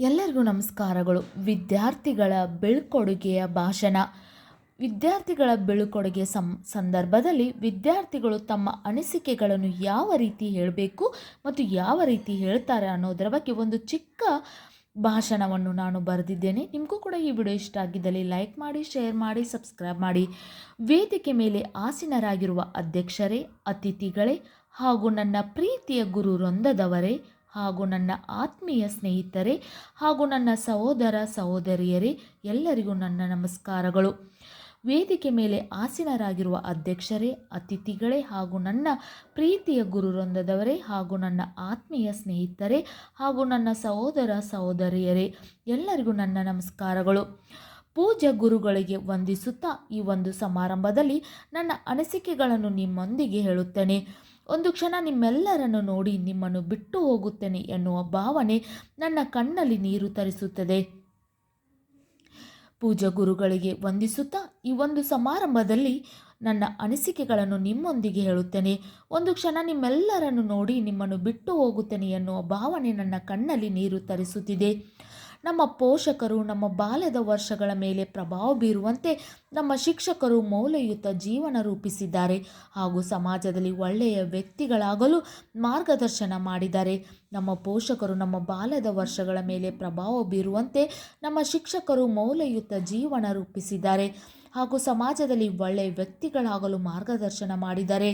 ಎಲ್ಲರಿಗೂ ನಮಸ್ಕಾರಗಳು. ವಿದ್ಯಾರ್ಥಿಗಳ ಬೀಳ್ಕೊಡುಗೆಯ ಭಾಷಣ. ವಿದ್ಯಾರ್ಥಿಗಳ ಬೀಳ್ಕೊಡುಗೆ ಸಂ, ಸಂದರ್ಭದಲ್ಲಿ ವಿದ್ಯಾರ್ಥಿಗಳು ತಮ್ಮ ಅನಿಸಿಕೆಗಳನ್ನು ಯಾವ ರೀತಿ ಹೇಳಬೇಕು ಮತ್ತು ಯಾವ ರೀತಿ ಹೇಳ್ತಾರೆ ಅನ್ನೋದರ ಬಗ್ಗೆ ಒಂದು ಚಿಕ್ಕ ಭಾಷಣವನ್ನು ನಾನು ಬರೆದಿದ್ದೇನೆ. ನಿಮಗೂ ಕೂಡ ಈ ವಿಡಿಯೋ ಇಷ್ಟ ಆಗಿದ್ದಲ್ಲಿ ಲೈಕ್ ಮಾಡಿ, ಶೇರ್ ಮಾಡಿ, ಸಬ್ಸ್ಕ್ರೈಬ್ ಮಾಡಿ. ವೇದಿಕೆ ಮೇಲೆ ಆಸೀನರಾಗಿರುವ ಅಧ್ಯಕ್ಷರೇ, ಅತಿಥಿಗಳೇ ಹಾಗೂ ನನ್ನ ಪ್ರೀತಿಯ ಗುರು ವೃಂದದವರೇ ಹಾಗೂ ನನ್ನ ಆತ್ಮೀಯ ಸ್ನೇಹಿತರೆ ಹಾಗೂ ನನ್ನ ಸಹೋದರ ಸಹೋದರಿಯರೇ, ಎಲ್ಲರಿಗೂ ನನ್ನ ನಮಸ್ಕಾರಗಳು. ವೇದಿಕೆ ಮೇಲೆ ಆಸೀನರಾಗಿರುವ ಅಧ್ಯಕ್ಷರೇ, ಅತಿಥಿಗಳೇ ಹಾಗೂ ನನ್ನ ಪ್ರೀತಿಯ ಗುರುವೃಂದದವರೇ ಹಾಗೂ ನನ್ನ ಆತ್ಮೀಯ ಸ್ನೇಹಿತರೆ ಹಾಗೂ ನನ್ನ ಸಹೋದರ ಸಹೋದರಿಯರೇ, ಎಲ್ಲರಿಗೂ ನನ್ನ ನಮಸ್ಕಾರಗಳು. ಪೂಜ್ಯ ಗುರುಗಳಿಗೆ ವಂದಿಸುತ್ತಾ ಈ ಒಂದು ಸಮಾರಂಭದಲ್ಲಿ ನನ್ನ ಅನಿಸಿಕೆಗಳನ್ನು ನಿಮ್ಮೊಂದಿಗೆ ಹೇಳುತ್ತೇನೆ. ಒಂದು ಕ್ಷಣ ನಿಮ್ಮೆಲ್ಲರನ್ನು ನೋಡಿ ನಿಮ್ಮನ್ನು ಬಿಟ್ಟು ಹೋಗುತ್ತೇನೆ ಎನ್ನುವ ಭಾವನೆ ನನ್ನ ಕಣ್ಣಲ್ಲಿ ನೀರು ತರಿಸುತ್ತದೆ. ಪೂಜಾ ಗುರುಗಳಿಗೆ ವಂದಿಸುತ್ತಾ ಈ ಒಂದು ಸಮಾರಂಭದಲ್ಲಿ ನನ್ನ ಅನಿಸಿಕೆಗಳನ್ನು ನಿಮ್ಮೊಂದಿಗೆ ಹೇಳುತ್ತೇನೆ. ಒಂದು ಕ್ಷಣ ನಿಮ್ಮೆಲ್ಲರನ್ನು ನೋಡಿ ನಿಮ್ಮನ್ನು ಬಿಟ್ಟು ಹೋಗುತ್ತೇನೆ ಎನ್ನುವ ಭಾವನೆ ನನ್ನ ಕಣ್ಣಲ್ಲಿ ನೀರು ತರಿಸುತ್ತಿದೆ. ನಮ್ಮ ಪೋಷಕರು, ನಮ್ಮ ಬಾಲ್ಯದ ವರ್ಷಗಳ ಮೇಲೆ ಪ್ರಭಾವ ಬೀರುವಂತೆ ನಮ್ಮ ಶಿಕ್ಷಕರು ಮೌಲ್ಯಯುತ ಜೀವನ ರೂಪಿಸಿದ್ದಾರೆ ಹಾಗೂ ಸಮಾಜದಲ್ಲಿ ಒಳ್ಳೆಯ ವ್ಯಕ್ತಿಗಳಾಗಲು ಮಾರ್ಗದರ್ಶನ ಮಾಡಿದ್ದಾರೆ. ನಮ್ಮ ಪೋಷಕರು ನಮ್ಮ ಬಾಲ್ಯದ ವರ್ಷಗಳ ಮೇಲೆ ಪ್ರಭಾವ ಬೀರುವಂತೆ ನಮ್ಮ ಶಿಕ್ಷಕರು ಮೌಲ್ಯಯುತ ಜೀವನ ರೂಪಿಸಿದ್ದಾರೆ. ಹಾಗೂ ಸಮಾಜದಲ್ಲಿ ಒಳ್ಳೆಯ ವ್ಯಕ್ತಿಗಳಾಗಲು ಮಾರ್ಗದರ್ಶನ ಮಾಡಿದ್ದಾರೆ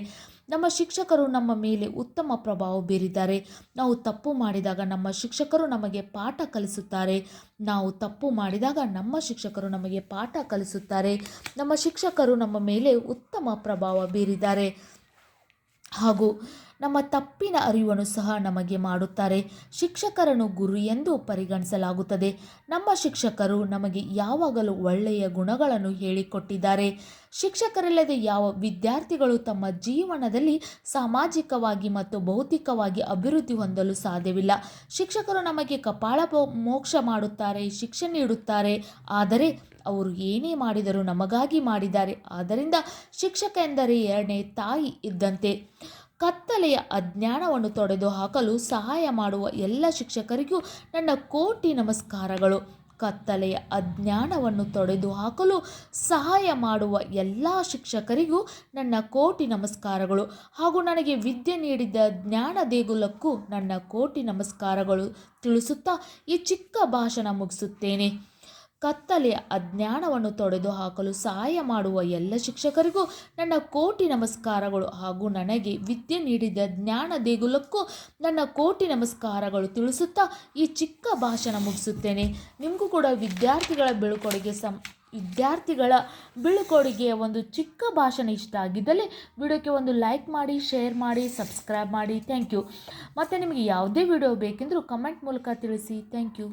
ನಮ್ಮ ಶಿಕ್ಷಕರು ನಮ್ಮ ಮೇಲೆ ಉತ್ತಮ ಪ್ರಭಾವ ಬೀರಿದ್ದಾರೆ. ನಾವು ತಪ್ಪು ಮಾಡಿದಾಗ ನಮ್ಮ ಶಿಕ್ಷಕರು ನಮಗೆ ಪಾಠ ಕಲಿಸುತ್ತಾರೆ. ನಾವು ತಪ್ಪು ಮಾಡಿದಾಗ ನಮ್ಮ ಶಿಕ್ಷಕರು ನಮಗೆ ಪಾಠ ಕಲಿಸುತ್ತಾರೆ. ನಮ್ಮ ಶಿಕ್ಷಕರು ನಮ್ಮ ಮೇಲೆ ಉತ್ತಮ ಪ್ರಭಾವ ಬೀರಿದ್ದಾರೆ. ಹಾಗೂ ನಮ್ಮ ತಪ್ಪಿನ ಅರಿವನ್ನು ಸಹ ನಮಗೆ ಮಾಡುತ್ತಾರೆ. ಶಿಕ್ಷಕರನ್ನು ಗುರು ಎಂದು ಪರಿಗಣಿಸಲಾಗುತ್ತದೆ. ನಮ್ಮ ಶಿಕ್ಷಕರು ನಮಗೆ ಯಾವಾಗಲೂ ಒಳ್ಳೆಯ ಗುಣಗಳನ್ನು ಹೇಳಿಕೊಟ್ಟಿದ್ದಾರೆ. ಶಿಕ್ಷಕರಿಲ್ಲದೆ ಯಾವ ವಿದ್ಯಾರ್ಥಿಗಳು ತಮ್ಮ ಜೀವನದಲ್ಲಿ ಸಾಮಾಜಿಕವಾಗಿ ಮತ್ತು ಭೌತಿಕವಾಗಿ ಅಭಿವೃದ್ಧಿ ಹೊಂದಲು ಸಾಧ್ಯವಿಲ್ಲ. ಶಿಕ್ಷಕರು ನಮಗೆ ಕಪಾಳ ಮೋಕ್ಷ ಮಾಡುತ್ತಾರೆ, ಶಿಕ್ಷೆ ನೀಡುತ್ತಾರೆ. ಆದರೆ ಅವರು ಏನೇ ಮಾಡಿದರೂ ನಮಗಾಗಿ ಮಾಡಿದ್ದಾರೆ. ಆದ್ದರಿಂದ ಶಿಕ್ಷಕ ಎಂದರೆ ಎರಡನೇ ತಾಯಿ ಇದ್ದಂತೆ. ಕತ್ತಲೆಯ ಅಜ್ಞಾನವನ್ನು ತೊಡೆದು ಹಾಕಲು ಸಹಾಯ ಮಾಡುವ ಎಲ್ಲ ಶಿಕ್ಷಕರಿಗೂ ನನ್ನ ಕೋಟಿ ನಮಸ್ಕಾರಗಳು. ಕತ್ತಲೆಯ ಅಜ್ಞಾನವನ್ನು ತೊಡೆದು ಹಾಕಲು ಸಹಾಯ ಮಾಡುವ ಎಲ್ಲ ಶಿಕ್ಷಕರಿಗೂ ನನ್ನ ಕೋಟಿ ನಮಸ್ಕಾರಗಳು. ಹಾಗೂ ನನಗೆ ವಿದ್ಯೆ ನೀಡಿದ ಜ್ಞಾನ ದೇಗುಲಕ್ಕೂ ನನ್ನ ಕೋಟಿ ನಮಸ್ಕಾರಗಳು ತಿಳಿಸುತ್ತಾ ಈ ಚಿಕ್ಕ ಭಾಷಣ ಮುಗಿಸುತ್ತೇನೆ. ಕತ್ತಲೆಯ ಅಜ್ಞಾನವನ್ನು ತೊಡೆದು ಹಾಕಲು ಸಹಾಯ ಮಾಡುವ ಎಲ್ಲ ಶಿಕ್ಷಕರಿಗೂ ನನ್ನ ಕೋಟಿ ನಮಸ್ಕಾರಗಳು ಹಾಗೂ ನನಗೆ ವಿದ್ಯೆ ನೀಡಿದ ಜ್ಞಾನ ದೇಗುಲಕ್ಕೂ ನನ್ನ ಕೋಟಿ ನಮಸ್ಕಾರಗಳು ತಿಳಿಸುತ್ತಾ ಈ ಚಿಕ್ಕ ಭಾಷಣ ಮುಗಿಸುತ್ತೇನೆ. ನಿಮಗೂ ಕೂಡ ವಿದ್ಯಾರ್ಥಿಗಳ ಬೀಳ್ಕೊಡುಗೆ ಸಂ, ವಿದ್ಯಾರ್ಥಿಗಳ ಬೀಳ್ಕೊಡುಗೆಯ ಒಂದು ಚಿಕ್ಕ ಭಾಷಣ ಇಷ್ಟ ಆಗಿದ್ದಲ್ಲಿ ವಿಡಿಯೋಕ್ಕೆ ಒಂದು ಲೈಕ್ ಮಾಡಿ, ಶೇರ್ ಮಾಡಿ, ಸಬ್ಸ್ಕ್ರೈಬ್ ಮಾಡಿ. Thank you. ಮತ್ತು ನಿಮಗೆ ಯಾವುದೇ ವಿಡಿಯೋ ಬೇಕೆಂದರೂ ಕಮೆಂಟ್ ಮೂಲಕ ತಿಳಿಸಿ. Thank you.